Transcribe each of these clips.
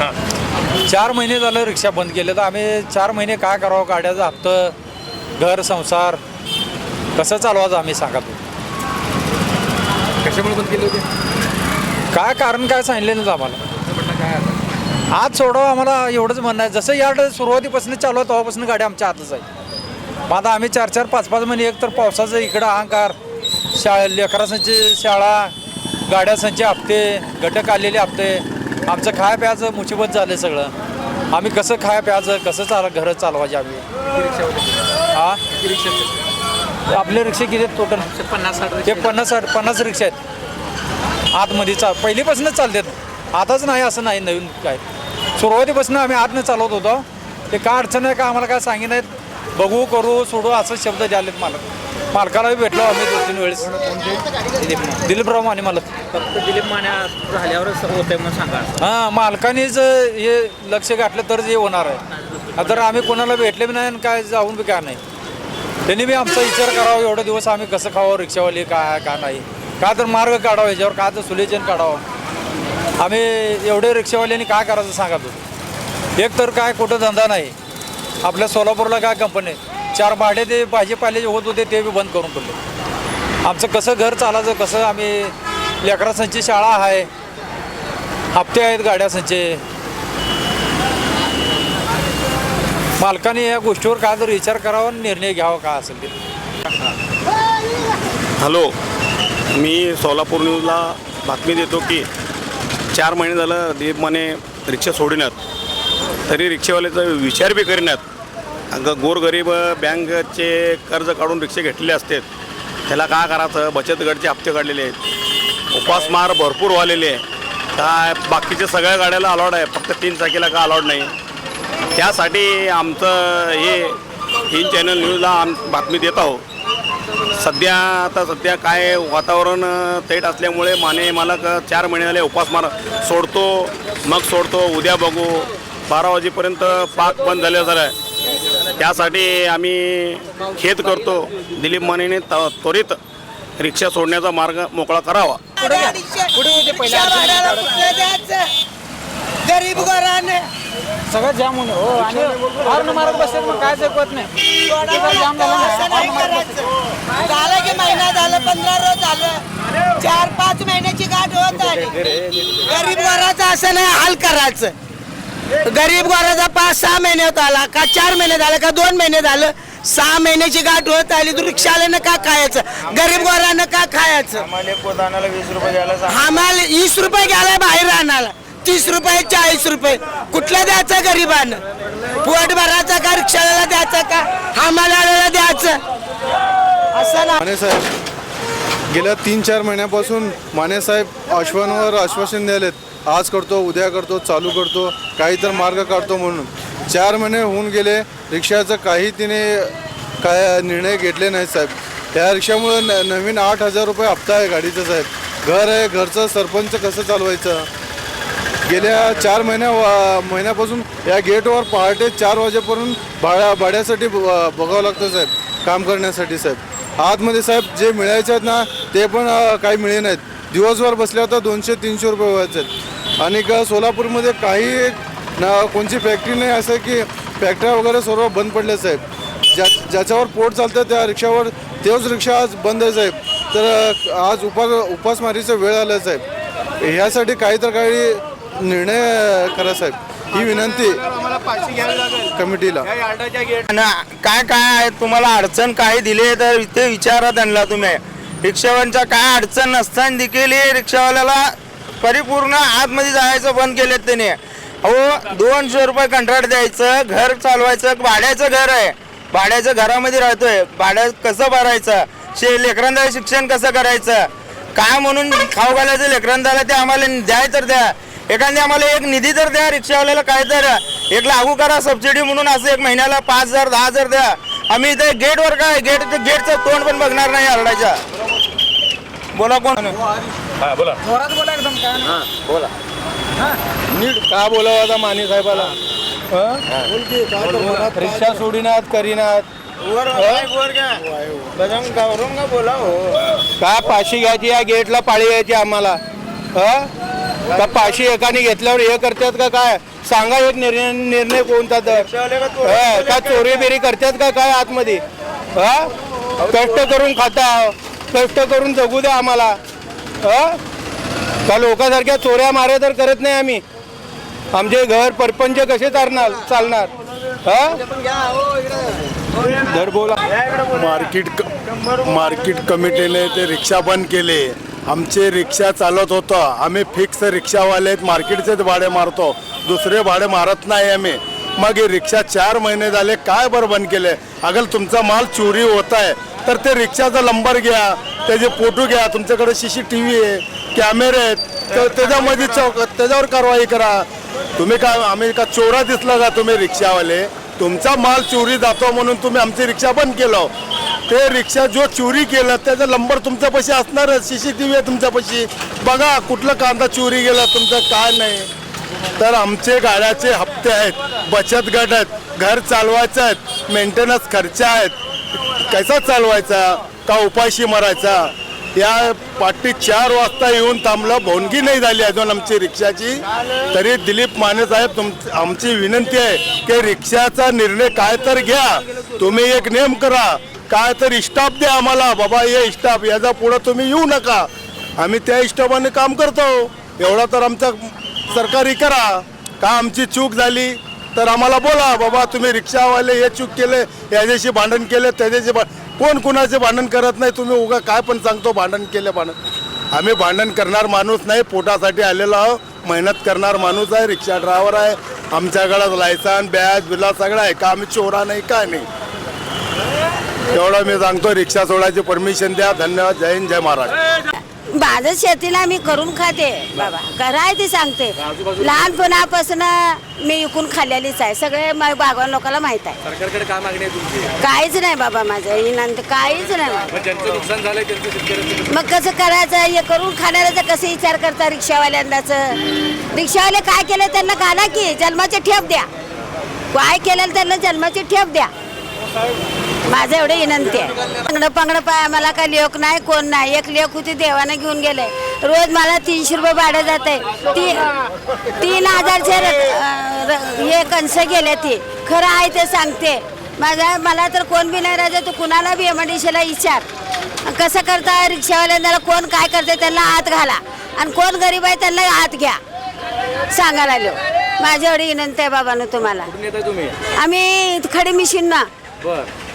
चार महिने झालं रिक्षा बंद केले तर आम्ही चार महिने काय करावं? गाड्याचं हप्तं घर संसार कसं चालवायचं आम्ही सांगा तू कशामुळे बंद केले होते? काय कारण काय सांगितलं नाही आम्हाला. म्हणणं काय आता आज सोडव आम्हाला एवढंच म्हणणं आहे. जसं यार्ड सुरुवातीपासून चालू आहे तेव्हापासून गाडी आमच्या हातच आहे. मग आता आम्ही चार चार पाच पाच महिने एक तर पावसाचं इकडं अहंकार शाळा लेकरासांची शाळा गाड्यासांचे हप्ते घटक आलेले हप्ते आमचं खाय प्यायचं मुसीबत झालं सगळं. आम्ही कसं खाय प्यायचं कसं चाल घरं चालवायचे आम्ही. हा? रिक्षा आपले रिक्षा किती टोटल पन्नास साठ ते पन्नास साठ पन्नास रिक्षा आहेत. आतमध्ये चाल पहिलीपासूनच चालतात. आताच नाही असं नाही नवीन काय. सुरुवातीपासून आम्ही आतनं चालवत होतो. ते काय अडचण आहे का आम्हाला काय सांगितलं बघू करू सोडू असं शब्द द्यालेत मला मालकाला भेटलो आम्ही दोन तीन वेळेस दिलीपराव माने. मालक फक्त दिलीप मान्या झाल्यावरच होतंय म्हणून सांगा. हां मालकानेच हे लक्ष घातलं तरच हे होणार आहे. तर आम्ही कोणाला भेटले बी नाही आणि काय जाऊन बी काय नाही. त्यांनी बी आमचा विचार करावा एवढे दिवस आम्ही कसं खावं रिक्षावाले काय का नाही. का तर मार्ग काढावा याच्यावर का तर सुलेचन काढावं. आम्ही एवढे रिक्षावाल्यांनी काय करायचं सांगा तू एक तर काय कुठं धंदा नाही. आपल्या सोलापूरला काय कंपनी आहे चार भाडे ते भाजीपाले जे होत होते ते बी बंद करून पडले आमचं कसं घर चालायचं कसं आम्ही लेकरासांची शाळा आहे हप्ते आहेत गाड्या संचे मालकाने या गोष्टीवर काय तर विचार करावा आणि निर्णय घ्यावा का असेल ते. हॅलो मी सोलापूर न्यूजला बातमी देतो की चार महिने झालं दीप माने रिक्षा सोडण्यात तरी रिक्षावाल्याचा विचार बी करण्यात अगं गोरगरीब बँकचे कर्ज काढून रिक्षा घेतलेले असतात. त्याला काय करायचं? बचत गटचे हप्ते काढलेले आहेत. उपासमार भरपूर व्हालेले आहे. काय बाकीच्या सगळ्या गाड्याला अलॉड आहे. फक्त तीन चाकीला का अलॉड नाही. त्यासाठी आमचं हे तीन चॅनल न्यूजला आम बातमी देत आहोत. सध्या आता सध्या काय वातावरण अ, तेट असल्यामुळे माने मालक चार महिने झाले उपासमार सोडतो मग सोडतो. उद्या बघू. बारा वाजेपर्यंत पाक बंद झाले झालं त्यासाठी आम्ही खेद करतो दिलीप मानेने त त्वरित रिक्षा सोडण्याचा मार्ग मोकळा करावा. गरीब घराने सगळं जाम होणे हो आणि हॉर्न मारत बसतात मग काय ऐकत नाही. जाम झालं की महिना झालं पंधरा रोज झालं. चार पाच महिन्याची गाठ होत आली गरीब घराचं असं नाही हाल करायचं. गरीब घराचा पाच सहा महिने होत आला का चार महिने झाले का दोन महिने झालं सहा महिन्याची गाठ होत आली तू रिक्षावाल्यानं का खायचं? गरीब घरानं का खायचं? आम्हाला वीस रुपये घ्यायला बाहेर आणायला. तीस रुपये चाळीस रुपये. कुठला द्यायचं गरीबानं? पोट भरायचा का रिक्षाला द्यायचं का? आम्हाला द्यायचं. असं ना. माने साहेब गेल्या तीन चार महिन्यापासून माने साहेब आश्वानावर आश्वासन द्यालेत आज करतो उद्या करतो चालू करतो काही तर मार्ग काढतो म्हणून. चार महिने होऊन गेले रिक्षाचं काही तिने काय निर्णय घेतले नाही साहेब. त्या रिक्षामुळे न नवीन आठ हजार रुपये हप्ता आहे गाडीचा साहेब. घर आहे घरचं सरपंच कसं चालवायचं? गेल्या चार महिन्या वा- महिन्यापासून या गेटवर पहाटे चार वाजेपर्यंत भाड्या भाड्यासाठी बघावं लागतं साहेब काम करण्यासाठी साहेब. आतमध्ये साहेब जे मिळायचे आहेत ना ते पण काही मिळे नाहीत दिवसभर बसल्या तर दोनशे तीनशे रुपये व्हायचे आणि क- सोलापूरमध्ये काही ना कोणची फॅक्टरी नाही असं की फॅक्टऱ्या वगैरे सर्व बंद पडल्या साहेब. ज्या ज्याच्यावर पोट चालतं त्या रिक्षावर तेच रिक्षा आज बंद आहे साहेब. तर आज उपास उपासमारीचा वेळ आला आहे साहेब. ह्यासाठी काही तर काही निर्णय करा साहेब. ही विनंती कमिटीला. काय काय आहे? तुम्हाला अडचण काय दिली तर ते विचारा त्यांना तुम्ही. रिक्षावाल्यांचा काय अडचण नसताना देखील हे रिक्षावाल्याला परिपूर्ण आतमध्ये जायचं बंद केलेत त्याने. अहो दोनशे रुपये कंत्राट द्यायचं घर चालवायचं भाड्याचं घर आहे. भाड्याचं घरामध्ये राहतोय. भाड्या कसं भरायचं? शे लेकरांना शिक्षण कसं करायचं? काय म्हणून खाऊ घालायचं लेकरांना ते आम्हाला द्याय तर द्या. एखादी आम्हाला एक निधी तर द्या रिक्षावाल्याला काय तर. एक लागू करा सबसिडी म्हणून असं एक महिन्याला पाच हजार दहा हजार द्या. आम्ही इथे गेटवर काय? गेट गेटचं तोंड पण बघणार नाही हरडायच्या बोला कोण? जोरात बोला एकदम काय नाही. नीट का बोलावं आता माने साहेबाला? रिक्षा सोडिनात करीनात. बोला हो? का पाशी घ्यायची या गेटला पाळी यायची आम्हाला? हा? का पाचशे एकाने घेतल्यावर हे करतात का काय? सांगा एक निर्णय निर्णय कोणता तर. हा, का चोरी बिरी करतात का काय आतमध्ये? हा? कष्ट करून खाता. कष्ट करून जगू द्या आम्हाला. हा का लोकांसारख्या चोऱ्या माऱ्या तर करत नाही आम्ही? आमचे घर परपंच कसे चालणार चालणार? हा बोला. मार्केट मार्केट कमिटीने ते रिक्षा बंद केले. आमचे रिक्षा चालत होतं. आम्ही फिक्स रिक्षावाले आहेत. मार्केटचेच भाडे मारतो. दुसरे भाडे मारत नाही आम्ही. मग हे रिक्षा चार महिने झाले. काय बरं बंद केले? अगर तुमचा माल चोरी होत आहे. तर ते रिक्षाचा नंबर घ्या त्याचे फोटो घ्या तुमच्याकडे सी सी टी व्ही आहे कॅमेरे आहेत तर त्याच्यामध्ये चौक त्याच्यावर कारवाई करा. तुम्ही काय आम्ही का चोरा दिसला का तुम्ही रिक्षावाले? तुमचा माल चोरी जातो म्हणून तुम्ही आमची रिक्षा बंद केलं. ते रिक्षा जो चोरी केलं त्याचा नंबर तुमच्यापाशी असणारच सी सी टी व्ही आहे तुमच्यापाशी. बघा कुठलं कांदा चोरी गेला तुमचं काय नाही. तर आमचे गाड्याचे हप्ते आहेत बचत गट आहेत घर चालवायचं आहेत मेंटेनन्स खर्च आहेत. कसा चालवायचा? का उपाशी मारायचा? या पाठी चार वाजता येऊन थांबलं. भोनगी नाही झाली अजून आमची रिक्षाची. तरी दिलीप माने साहेब तुम आमची विनंती आहे की रिक्षाचा निर्णय काय तर घ्या. तुम्ही एक नेम करा. काय तर स्टाफ द्या आम्हाला. बाबा हे स्टाफ याचा पुढं तुम्ही येऊ नका. आम्ही त्या हिशोबाने काम करतो. एवढा तर आमचा सरकारी करा. का आमची चूक झाली? तर आम्हाला बोला बाबा तुम्ही रिक्षावाले हे चूक केले याच्याशी भांडण केले त्याच्याशी भा कोण कुणाचे भांडण करत नाही तुम्ही उगा काय पण सांगतो भांडण केले भांडण. आम्ही भांडण करणार माणूस नाही पोटासाठी आलेलो आहो मेहनत करणार माणूस आहे रिक्षा ड्रायव्हर आहे आमच्याकडं लायसन बॅज बिला सगळं आहे का आम्ही चोरा नाही काय नाही? एवढं मी सांगतो रिक्षा सोडायची परमिशन द्या धन्यवाद जय हिंद जय महाराज माझं शेतीला मी करून खाते बाबा. कराय ते सांगते. लहानपणापासून मी विकून खाल्लेलीच आहे. सगळे बागवान लोकांना माहीत आहे. सरकारकडे काय मागणी आहे तुमची? काहीच नाही बाबा माझं. इनांत काहीच नाही. मग ज्यांचं नुकसान झालंय त्यांचं शेतकऱ्यांचं मग कसं करायचं? हे करून खाणाऱ्याचा कसं विचार करता रिक्षावाल्यांदाच रिक्षावाले काय केलं त्यांना घाला की जन्माचे ठेप द्या. काय केलं त्यांना जन्माची ठेप द्या. माझं एवढं विनंती आहे. पंगडं पंगडं पाय आम्हाला काय लेख नाही कोण नाही. एक लेख होती देवाने घेऊन गेले. रोज मला तीनशे रुपये भाडं जात आहे ती तीन हजारचे हे कणस गेले ती. खरं आहे ते सांगते. माझा मला तर कोण बी नाही राजा तू कुणाला बी एमआयडीसीला विचार. कसं करता रिक्षावाल्यांना कोण काय करते त्यांना आत घाला. आणि कोण गरीब आहे त्यांना आत घ्या. सांगायला आलो. माझ्या एवढी विनंती आहे बाबांनो तुम्हाला. आम्ही खडी मिशीन. ना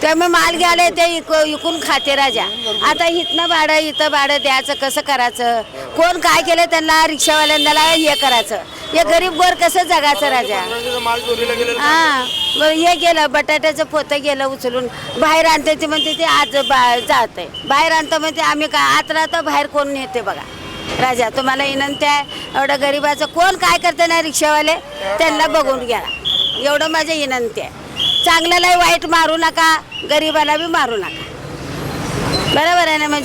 त्यामुळे माल घ्यायला ते इक- इकून खाते राजा. आता इथनं भाडं इथं भाडं द्यायचं कसं करायचं? कोण काय केलं त्यांना रिक्षावाल्यांना हे करायचं? हे गरीब गोर कसं जगायचं राजा? हा मग हे गेलं बटाट्याचं पोतं गेलं उचलून. बाहेर आणते ते म्हणते ते आज बा जात आहे बाहेर आणतं म्हणते आम्ही का आत राहतो बाहेर कोण नेते बघा. राजा तुम्हाला विनंती आहे एवढं गरीबाचं कोण काय करते ना रिक्षावाले? त्यांना बघून घ्या. एवढं माझी विनंती आहे. चांगल्यालाही वाईट मारू नका गरीबाला बी मारू नका. बरोबर आहे ना म्हणजे?